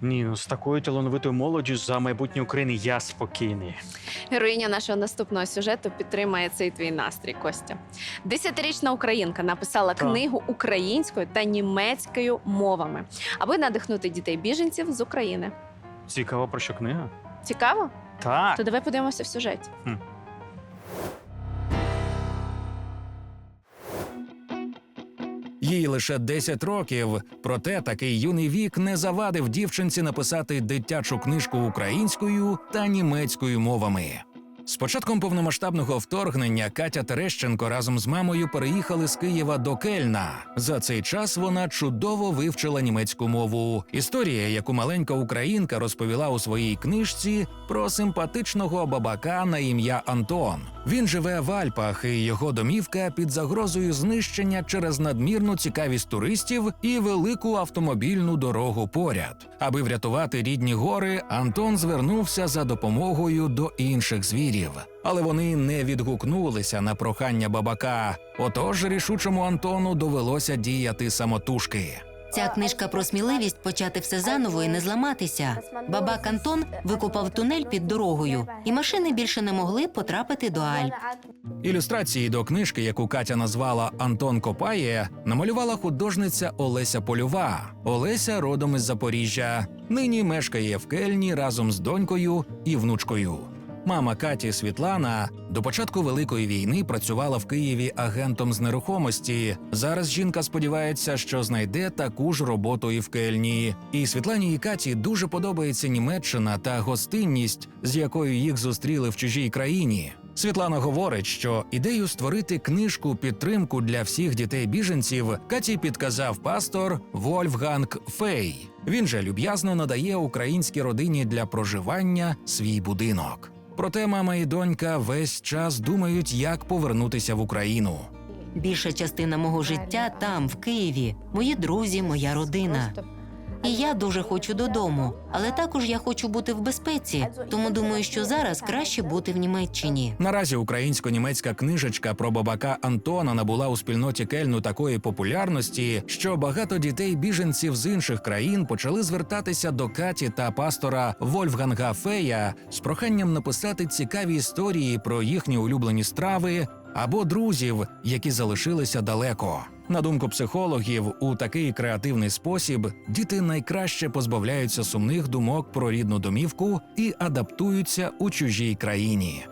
Ні, ну з такою талановитою молоддю за майбутнє України я спокійний. Героїня нашого наступного сюжету підтримає цей твій настрій. Костя. Десятирічна українка написала Так. книгу українською та німецькою мовами, аби надихнути дітей біженців з України. Цікаво про що книга? Цікаво? Так. То давай подивимося в сюжеті. Їй лише 10 років, проте такий юний вік не завадив дівчинці написати дитячу книжку українською та німецькою мовами. З початком повномасштабного вторгнення Катя Терещенко разом з мамою переїхали з Києва до Кельна. За цей час вона чудово вивчила німецьку мову. Історія, яку маленька українка розповіла у своїй книжці про симпатичного бабака на ім'я Антон. Він живе в Альпах, і його домівка під загрозою знищення через надмірну цікавість туристів і велику автомобільну дорогу поряд. Аби врятувати рідні гори, Антон звернувся за допомогою до інших звірів. Але вони не відгукнулися на прохання бабака. Отож рішучому Антону довелося діяти самотужки. Ця книжка про сміливість почати все заново і не зламатися. Бабак Антон викопав тунель під дорогою, і машини більше не могли потрапити до Альп. Ілюстрації до книжки, яку Катя назвала Антон Копає, намалювала художниця Олеся Польова. Олеся родом із Запоріжжя. Нині мешкає в Кельні разом з донькою і внучкою. Мама Каті Світлана до початку великої війни працювала в Києві агентом з нерухомості. Зараз жінка сподівається, що знайде таку ж роботу і в Кельні. І Світлані і Каті дуже подобається Німеччина та гостинність, з якою їх зустріли в чужій країні. Світлана говорить, що ідею створити книжку підтримку для всіх дітей біженців Каті підказав пастор Вольфганг Фей. Він же люб'язно надає українській родині для проживання свій будинок. Проте мама і донька весь час думають, як повернутися в Україну. Більша частина мого життя там, в Києві, мої друзі, моя родина. І я дуже хочу додому, але також я хочу бути в безпеці. Тому думаю, що зараз краще бути в Німеччині. Наразі українсько-німецька книжечка про бабака Антона набула у спільноті Кельну такої популярності, що багато дітей біженців з інших країн почали звертатися до Каті та пастора Вольфганга Фея з проханням написати цікаві історії про їхні улюблені страви або друзів, які залишилися далеко. На думку психологів, у такий креативний спосіб діти найкраще позбавляються сумних думок про рідну домівку і адаптуються у чужій країні.